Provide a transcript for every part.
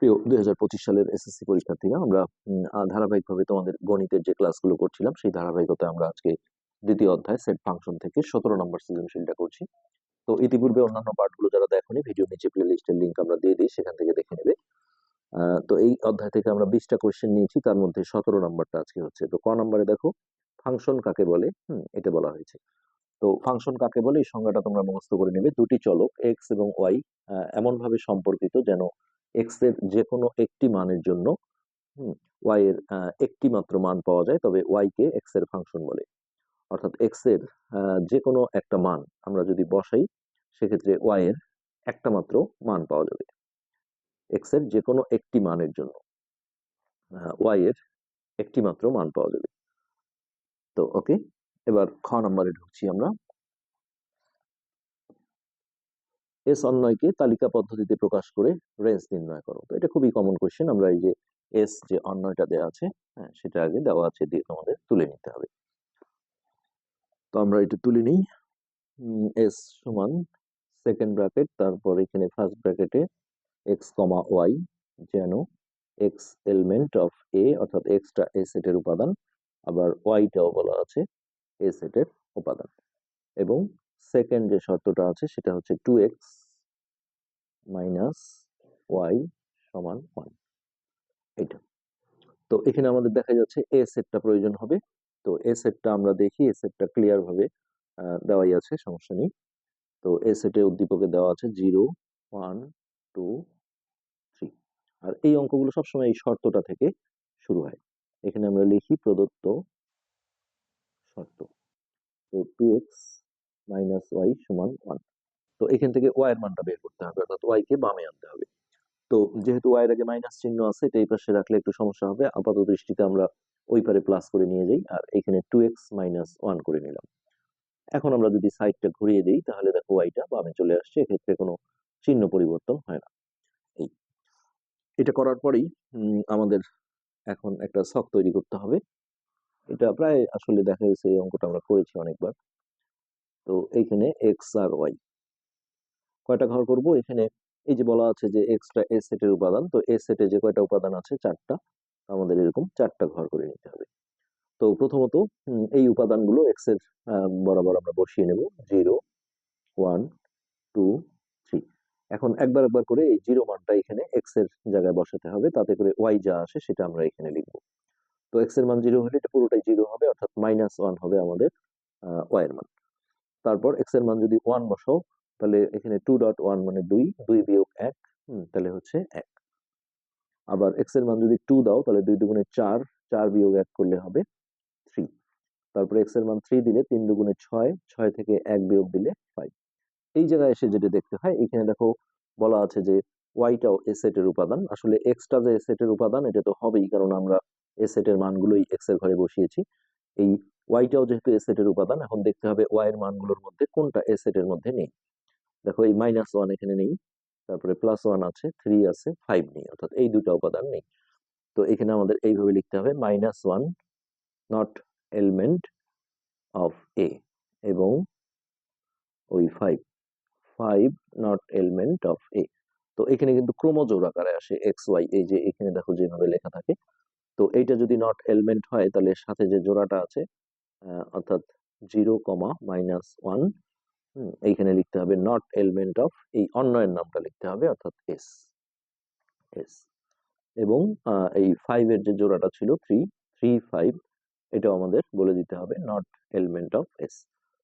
প্রিয় দুই হাজার পঁচিশ সালের এসএসসি পরীক্ষার্থীরা আমরা ধারাবাহিকভাবে তোমাদের গণিতের যে ক্লাসগুলো করছিলাম, সেই ধারাবাহিকতায় আমরা আজকে দ্বিতীয় অধ্যায় সেট ফাংশন থেকে সতেরো নম্বর সৃজনশীলটা করছি। তো ইতিপূর্বে অন্যান্য পার্টগুলো যারা দেখোনি ভিডিও নিচে প্লে লিস্টের লিঙ্ক আমরা দিয়ে দিই, সেখান থেকে দেখে নেবে। তো এই অধ্যায় থেকে আমরা বিশটা কোয়েশ্চেন নিয়েছি, তার মধ্যে সতেরো নম্বরটা আজকে হচ্ছে। তো ক নম্বরে দেখো ফাংশন কাকে বলে? হুম, এটা বলা হয়েছে। তো ফাংশন কাকে বলে? এই সংজ্ঞাটা তোমরা মুখস্থ করে নেবে। দুটি চলক এক্স এবং ওয়াই এমন ভাবে সম্পর্কিত যেন এক্সের যে কোনো একটি মানের জন্য ওয়াই এর একটি মাত্র মান পাওয়া যায়, তবে ওয়াই কে এক্সের ফাংশন বলে। অর্থাৎ এক্সের যে কোনো একটা মান আমরা যদি বসাই, সেক্ষেত্রে ওয়াই এর একটা মাত্র মান পাওয়া যাবে। এক্সের যে কোনো একটি মানের জন্য ওয়াই এর একটি মাত্র মান পাওয়া যাবে। তো ওকে এবার খ নম্বরে ঢুকছি আমরা। এস অন্যয়কে তালিকা পদ্ধতিতে প্রকাশ করে রেঞ্জ নির্ণয় করো। তো এটা খুবই কমন কোয়েশ্চেন আমরা এই যে এস যে অন্যয়টা দেওয়া আছে হ্যাঁ সেটা আগে দেওয়া আছে, দিয়ে তোমাদের তুলে নিতে হবে। তো আমরা এটা তুলে নিই। এস সমান সেকেন্ড ব্র্যাকেট তারপর এখানে ফার্স্ট ব্র্যাকেটে এক্স কমা ওয়াই যেন এক্স এলিমেন্ট অফ এ অর্থাৎ এক্সটা এ সেটের উপাদান, আবার ওয়াইটাও বলা আছে এ সেটের উপাদান। এবং সেকেন্ড যে শর্তটা আছে, সেটা হচ্ছে টু এক্স মাইনাস ওয়াই সমান ওয়ান। এটা তো এখানে আমাদের দেখা যাচ্ছে এ সেটটা প্রয়োজন হবে। তো এ সেটটা আমরা দেখি এ সেটটা ক্লিয়ার ভাবে আহ, দেওয়াই আছে সমস্যা নেই। তো এ সেটে উদ্দীপকে দেওয়া আছে জিরো ওয়ান টু থ্রি। আর এই অঙ্কগুলো সবসময় এই শর্তটা থেকে শুরু হয়। এখানে আমরা লিখি প্রদত্ত শর্ত। তো টু এক্স মাইনাস ওয়াই সমান ওয়ান। তো এখান থেকে ওয়াই এর মানটা বের করতে হবে, অর্থাৎ ওয়াই কে বামে আনতে হবে। তো যেহেতু ওয়াই এর আগে মাইনাস চিহ্ন আছে এটা এই পাশে রাখলে একটু সমস্যা হবে। আপাত দৃষ্টিতে আমরা ওই পারে প্লাস করে নিয়ে যাই, আর এখানে টু এক্স মাইনাস ওয়ান করে নিলাম। এখন আমরা যদি সাইডটা ঘুরিয়ে দিই, তাহলে দেখো ওয়াইটা বামে চলে আসছে, এক্ষেত্রে কোনো চিহ্ন পরিবর্তন হয় না। এই। এটা করার পরেই আমাদের এখন একটা ছক তৈরি করতে হবে। এটা প্রায় আসলে দেখা গেছে, এই অঙ্কটা আমরা করেছি অনেকবার। তো এইখানে এক্স আর ওয়াই কয়টা ঘর করব? এখানে এই যে বলা আছে যে এক্সট্রা এ সেটের উপাদান, তো এ সেটে যে কয়টা উপাদান আছে? চারটা। আমাদের এরকম চারটা ঘর করে নিতে হবে। তো প্রথমত এই উপাদানগুলো এক্সের বরাবর আমরা বসিয়ে নেব। Zero, one, two, three. এখন একবার একবার করে এই জিরো মানটা এখানে এক্সের জায়গায় বসাতে হবে। তাতে করে ওয়াই যা আসে সেটা আমরা এখানে লিখব। তো এক্সের মান জিরো হলে এটা পুরোটাই জিরো হবে, অর্থাৎ মাইনাস ওয়ান হবে আমাদের ওয়াই এর মান। তারপর এক্সের মান যদি ওয়ান বসাও তাহলে এখানে টু ডট ওয়ান মানে দুই দুই বিয়োগ এক তাহলে হচ্ছে এক। আবার এক্সের মান যদি টু দাও, তাহলে দুই দুগুণে চার চার বিয়োগ এক করলে হবে থ্রি তারপরে এক্সের মান থ্রি দিলে তিন দুগুণে ছয় ছয় থেকে এক বিয়োগ দিলে ফাইভ এই জায়গায় এসে যেটা দেখতে হয়, এখানে দেখো বলা আছে যে ওয়াইটাও এ সেটের উপাদান। আসলে এক্সটা যে এ সেটের উপাদান, এটা তো হবেই, কারণ আমরা এ সেটের মানগুলোই এক্সের ঘরে বসিয়েছি। এই ওয়াইটাও যেহেতু এ সেটের উপাদান, এখন দেখতে হবে ওয়াই এর মানগুলোর মধ্যে কোনটা এ সেটের মধ্যে নেই। দেখো এই মাইনাস ওয়ান এখানে নেই, তারপরে প্লাস ওয়ান আছে থ্রি আছে ফাইভ নেই, অর্থাৎ এই দুটো উপাদান নেই। তো এখানে আমাদের এইভাবে লিখতে হবে minus one not element of A এবং ওই five five not element of A তো এখানে কিন্তু ক্রমজোড় আকারে আসে এক্স ওয়াই এই যে এখানে দেখো যেভাবে লেখা থাকে। তো এইটা যদি নট এলিমেন্ট হয়, তাহলে সাথে যে জোড়াটা আছে অর্থাৎ জিরো কমা মাইনাস ওয়ান এইখানে লিখতে হবে নট এলিমেন্ট অফ এই অন্যয়ের নামটা লিখতে হবে, অর্থাৎ এস এস এবং এই ফাইভ এর যে জোড়াটা ছিল থ্রি থ্রি ফাইভ এটাও আমাদের বলে দিতে হবে নট এলিমেন্ট অফ এস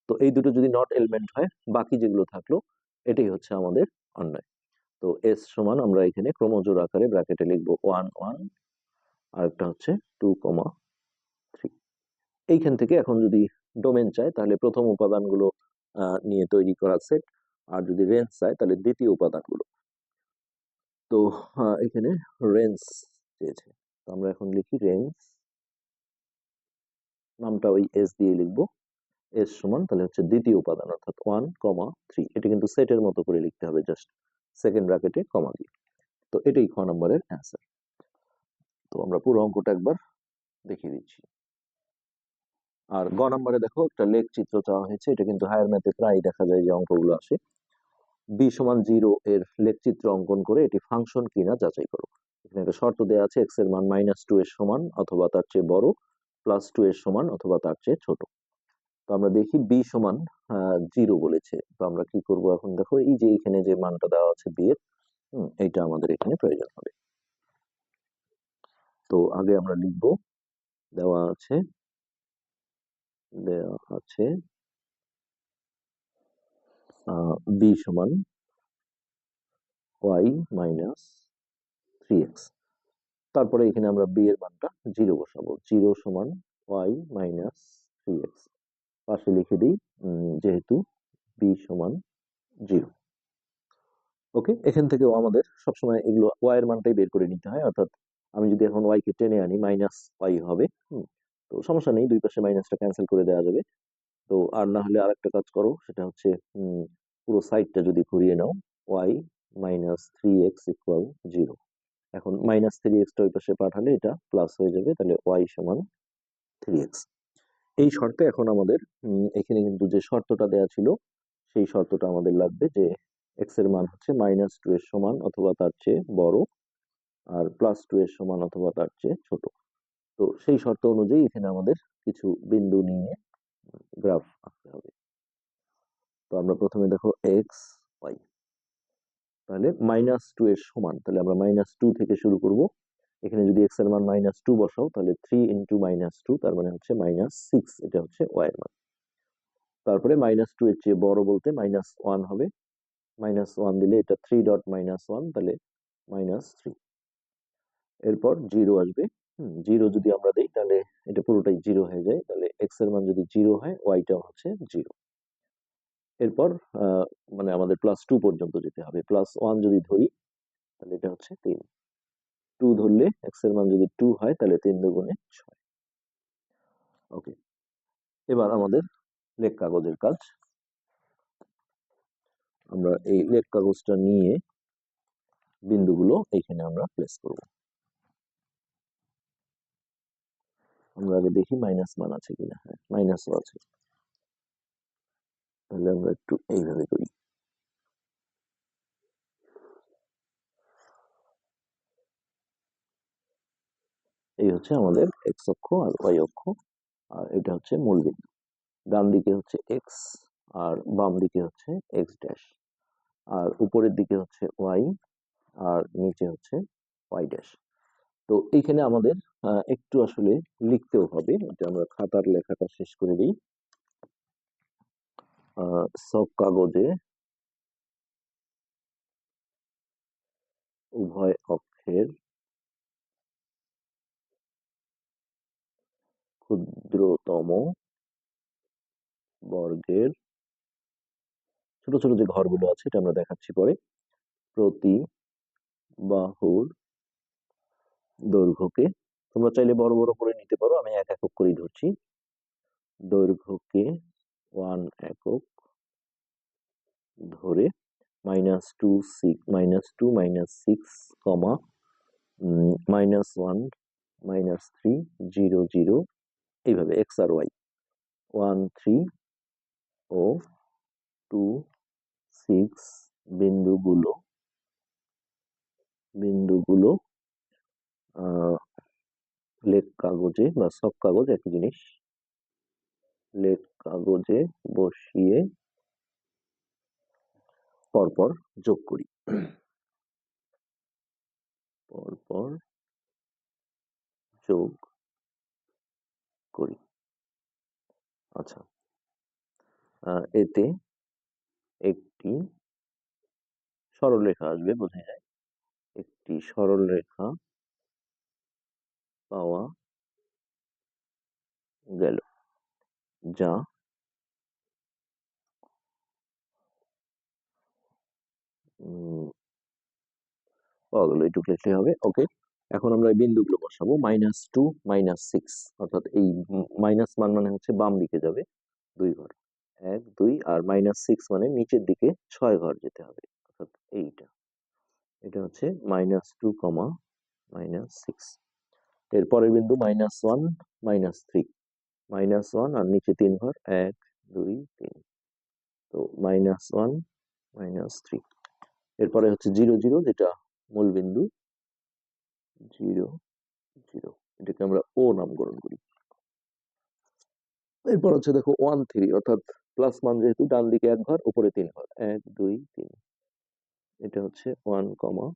তো এই দুটো যদি নট এলিমেন্ট হয়, বাকি যেগুলো থাকল, এটাই হচ্ছে আমাদের অন্যয়। তো এস সমান আমরা এখানে ক্রমজোড় আকারে ব্র্যাকেটে লিখব ওয়ান ওয়ান আরেকটা হচ্ছে টু কমা থ্রি এইখান থেকে এখন যদি ডোমেন চায়, তাহলে প্রথম উপাদানগুলো নিয়ে তৈরি করা সেট আর যদি রেঞ্জ চায় তাহলে দ্বিতীয় উপাদানগুলো। তো এখানে রেঞ্জ চেয়েছে। তো আমরা এখন লিখি রেঞ্জ নামটা ওই এস দিয়ে লিখব। এস সমান তাহলে হচ্ছে দ্বিতীয় উপাদান, অর্থাৎ ওয়ান কমা থ্রি এটা কিন্তু সেটের মতো করে লিখতে হবে জাস্ট সেকেন্ড ব্র্যাকেটে কমা দিয়ে। তো এটাই খ নম্বরের অ্যান্সার তো আমরা পুরো অঙ্কটা একবার দেখিয়ে দিচ্ছি। আর গ নম্বরে দেখো, একটা লেখ চিত্র চাওয়া হয়েছে। এটা কিন্তু হায়ার ম্যাথে প্রায় দেখা যায় যে অঙ্কগুলো আসে। বি সমান জিরো এর লেখ চিত্র অঙ্কন করে এটি ফাংশন কিনা যাচাই করো। এখানে একটা শর্ত দেওয়া আছে এক্সের মান মাইনাস টু এর সমান অথবা তার চেয়ে বড় প্লাস টু এর সমান অথবা তার চেয়ে ছোট। তো আমরা দেখি বি সমান জিরো বলেছে। তো আমরা কি করব এখন? দেখো, এই যে এখানে যে মানটা দেওয়া আছে বি এর এইটা আমাদের এখানে প্রয়োজন হবে। তো আগে আমরা লিখব, দেওয়া আছে দেওয়া আছে। বি সমান ওয়াই মাইনাস থ্রি এক্স তারপরে এখানে আমরা বি এর মানটা জিরো বসাবো। জিরো সমান ওয়াই মাইনাস থ্রি এক্স পাশে লিখে দিই যেহেতু বি সমান জিরো ওকে এখান থেকেও আমাদের সবসময় এগুলো ওয়াই এর মানটাই বের করে নিতে হয়। অর্থাৎ আমি যদি এখন ওয়াইকে টেনে আনি মাইনাস ওয়াই হবে তো সমস্যা নেই, দুই পাশে মাইনাসটা ক্যান্সেল করে দেওয়া যাবে। তো আর না হলে আরেকটা কাজ করো, সেটা হচ্ছে পুরো সাইডটা যদি ঘুরিয়ে নাও Y minus three X equal zero এখন মাইনাস থ্রি এক্সটা ওই পাশে পাঠালে এটা প্লাস হয়ে যাবে, তাহলে ওয়াই সমান থ্রি এক্স এই শর্তে এখন আমাদের এখানে কিন্তু যে শর্তটা দেওয়া ছিল, সেই শর্তটা আমাদের লাগবে যে এক্সের মান হচ্ছে মাইনাস টু এর সমান অথবা তার চেয়ে বড়, আর প্লাস টু এর সমান অথবা তার চেয়ে ছোট। তো সেই শর্ত অনুযায়ী এখানে আমাদের কিছু বিন্দু নিয়ে গ্রাফ আঁকতে হবে। তো আমরা প্রথমে দেখো এক্স ওয়াই তাহলে মাইনাস টু এর সমান, তাহলে আমরা মাইনাস টু থেকে শুরু করব। এখানে যদি এক্সের মান মাইনাস টু বসাও, তাহলে থ্রি ইন্টু মাইনাস টু তার মানে হচ্ছে মাইনাস সিক্স এটা হচ্ছে ওয়াই এর মান। তারপরে মাইনাস টু এর চেয়ে বড় বলতে মাইনাস ওয়ান হবে। মাইনাস ওয়ান দিলে এটা থ্রি ডট মাইনাস ওয়ান তাহলে মাইনাস থ্রি এরপর জিরো আসবে। জিরো যদি আমরা দিই, তাহলে এটা পুরোটাই জিরো হয়ে যায়। তাহলে এক্সের মান যদি জিরো হয় ওয়াইটা হচ্ছে জিরো এরপর মানে আমাদের প্লাস টু পর্যন্ত যেতে হবে। প্লাস ওয়ান যদি ধরি, তাহলে এটা হচ্ছে তিন। টু ধরলে এক্সের মান যদি টু হয়, তাহলে তিন দুগুণে ছয়। ওকে এবার আমাদের লেখ কাগজের কাজ। আমরা এই লেখ কাগজটা নিয়ে বিন্দুগুলো এখানে আমরা প্লেস করব। আমরা আগে দেখি মাইনাস মান আছে কিনা। হ্যাঁ মাইনাসও আছে। তাহলে আমরা একটু এইভাবে করি। এই হচ্ছে আমাদের এক্স অক্ষ আর ওয়াই অক্ষ, আর এটা হচ্ছে মূল বিন্দু। ডান দিকে হচ্ছে এক্স আর বাম দিকে হচ্ছে এক্স ড্যাশ আর উপরের দিকে হচ্ছে ওয়াই আর নিচে হচ্ছে ওয়াই ড্যাশ তো এইখানে আমাদের একটু আসলে লিখতেও হবে। এটা আমরা খাতার লেখাটা শেষ করে দিই। সব কাগজে উভয় অক্ষের ক্ষুদ্রতম বর্গের ছোট ছোট যে ঘরগুলো আছে, এটা আমরা দেখাচ্ছি পরে। প্রতি বাহুর দৈর্ঘ্যকে। তোমরা চাইলে বড় বড় করে নিতে পারো, আমি এক একক করেই ধরছি। দৈর্ঘ্যকে ওয়ান একক ধরে minus two six minus two, minus six comma minus one, minus three, zero zero, এইভাবে এক্স আর ওয়াই। ওয়ান, থ্রি ও টু সিক্স বিন্দুগুলো বিন্দুগুলো লেখ কাগজে বা সব কাগজ একই জিনিস। লেখ কাগজে বসিয়ে পরপর যোগ করি। পরপর যোগ করি। আচ্ছা। এতে একটি সরলরেখা আসবে বোঝা যায়। একটি সরলরেখা পাওয়া গেল। যা পাওয়া গেল। এইটুকু লিখলে হবে। ওকে এখন আমরা এই বিন্দুগুলো বসাবো। মাইনাস টু মাইনাস সিক্স অর্থাৎ এই মাইনাস মান মানে হচ্ছে বাম দিকে যাবে দুই ঘর। এক, দুই আর মাইনাস সিক্স মানে নিচের দিকে ছয় ঘর যেতে হবে। অর্থাৎ এইটা। এটা হচ্ছে minus two comma minus six এর পরের বিন্দু minus one minus three minus one আর নিচে তিন ঘর, এক, দুই, তিন। তো মাইনাস ওয়ান মাইনাস থ্রি এরপরে হচ্ছে জিরো জিরো যেটা মূল বিন্দু। জিরো জিরো এটাকে আমরা ও নামকরণ করি। এরপর হচ্ছে দেখো ওয়ান থ্রি অর্থাৎ প্লাস মান যেহেতু ডান দিকে এক ঘর, উপরে তিন ঘর। এক, দুই, তিন। এটা হচ্ছে ওয়ান কমা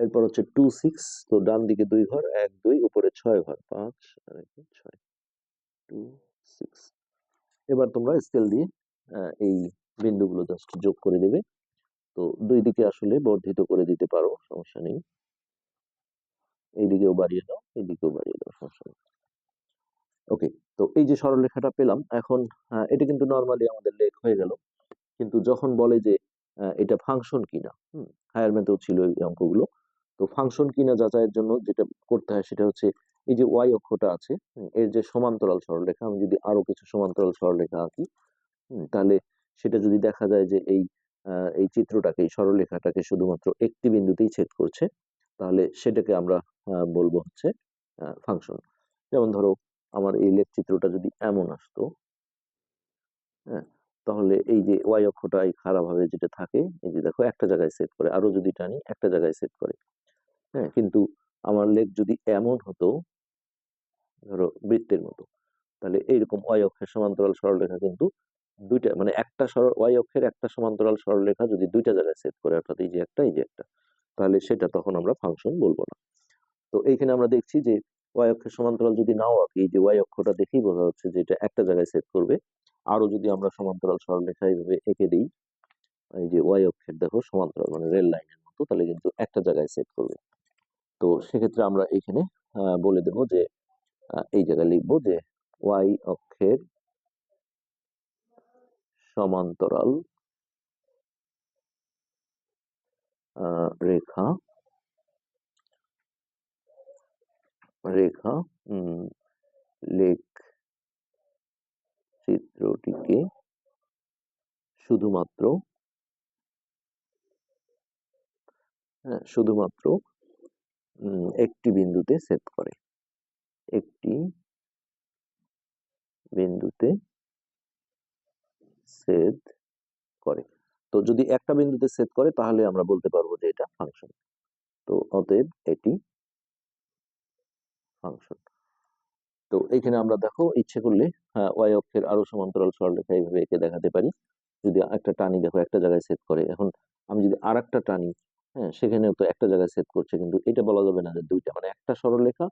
এরপর হচ্ছে টু সিক্স তো ডান দিকে দুই ঘর, এক, দুই, উপরে ছয় ঘর, পাঁচ, আর একে ছয়। টু সিক্স এবার তোমরা স্কেল দিয়ে এই বিন্দুগুলো জাস্ট যোগ করে দেবে। তো দুই দিকে আসলে বর্ধিত করে দিতে পারো, সমস্যা নেই। এইদিকেও বাড়িয়ে দাও, এইদিকেও বাড়িয়ে দাও, সমস্যা নেই। ওকে তো এই যে সরলরেখাটা পেলাম, এখন এটা কিন্তু নর্মালি আমাদের লেখ হয়ে গেল। কিন্তু যখন বলে যে এটা ফাংশন কিনা, হুম হায়ার ম্যাথেও ছিল এই অঙ্কগুলো তো ফাংশন কিনা যাচাইয়ের জন্য যেটা করতে হয় সেটা হচ্ছে এই যে ওয়াই অক্ষটা আছে এর যে সমান্তরাল সরলরেখা, আমি যদি আরও কিছু সমান্তরাল সরলরেখা আঁকি তাহলে সেটা যদি দেখা যায় যে এই এই চিত্রটাকে, এই সরলরেখাটাকে শুধুমাত্র একটি বিন্দুতেই ছেদ করছে, তাহলে সেটাকে আমরা বলব হচ্ছে ফাংশন যেমন ধরো আমার এই লেখ চিত্রটা যদি এমন আসতো হ্যাঁ তাহলে এই যে ওয়াই অক্ষটা এই খারাপ ভাবে যেটা থাকে, এই যে দেখো একটা জায়গায় সেট করে, আরও যদি টানি একটা জায়গায় সেট করে। হ্যাঁ কিন্তু আমার লেখ যদি এমন হতো, ধরো বৃত্তের মতো, তাহলে এইরকম ওয়াই অক্ষের সমান্তরাল সরলরেখা কিন্তু দুইটা মানে একটা সরল, ওয়াই অক্ষের একটা সমান্তরাল সরলরেখা যদি দুইটা জায়গায় সেট করে, অর্থাৎ এই যে একটা, এই যে একটা, তাহলে সেটা তখন আমরা ফাংশন বলব না। তো এইখানে আমরা দেখছি যে ওয়াই অক্ষের সমান্তরাল যদি নাও আঁকি যে ওয়াই অক্ষটা দেখেই বোঝা যাচ্ছে যে এটা একটা জায়গায় সেট করবে। আরও যদি আমরা সমান্তরাল সরলরেখা এইভাবে এঁকে দিই, এই যে ওয়াই অক্ষের দেখো সমান্তরাল মানে রেল লাইনের মতো, তাহলে কিন্তু একটা জায়গায় সেট করবে। তো সেক্ষেত্রে আমরা এখানে বলে দেব যে এই জায়গায় লিখব যে ওয়াই অক্ষের সমান্তরাল রেখা রেখা লেখ চিত্রটিকে শুধুমাত্র হ্যাঁ, শুধুমাত্র একটি বিন্দুতে সেট করে। একটি বিন্দুতে সেট করে। তো যদি একটা বিন্দুতে সেট করে, তাহলে আমরা বলতে পারব যে এটা ফাংশন তো অতএব এটি ফাংশন তো এখানে আমরা দেখো, ইচ্ছে করলে ওয়াই অক্ষের আরও সমান্তরাল সরলরেখা এইভাবে এঁকে দেখাতে পারি। যদি একটা টানি, দেখো, একটা জায়গায় সেট করে। এখন আমি যদি আর একটা টানি হ্যাঁ সেখানেও তো একটা জায়গায় সেভ করছে। কিন্তু এটা বলা যাবে না যে দুইটা। মানে একটা সরলরেখা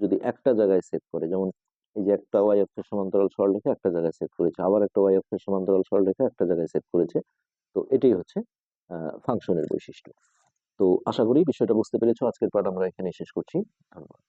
যদি একটা জায়গায় সেভ করে, যেমন এই যে একটা ওয়াই অক্ষের সমান্তরাল সরলরেখা একটা জায়গায় সেভ করেছে। আবার একটা ওয়াই অক্ষের সমান্তরাল সরলরেখা একটা জায়গায় সেভ করেছে। তো এটাই হচ্ছে ফাংশনের বৈশিষ্ট্য। তো আশা করি বিষয়টা বুঝতে পেরেছ। আজকের পাঠ আমরা এখানে শেষ করছি। ধন্যবাদ।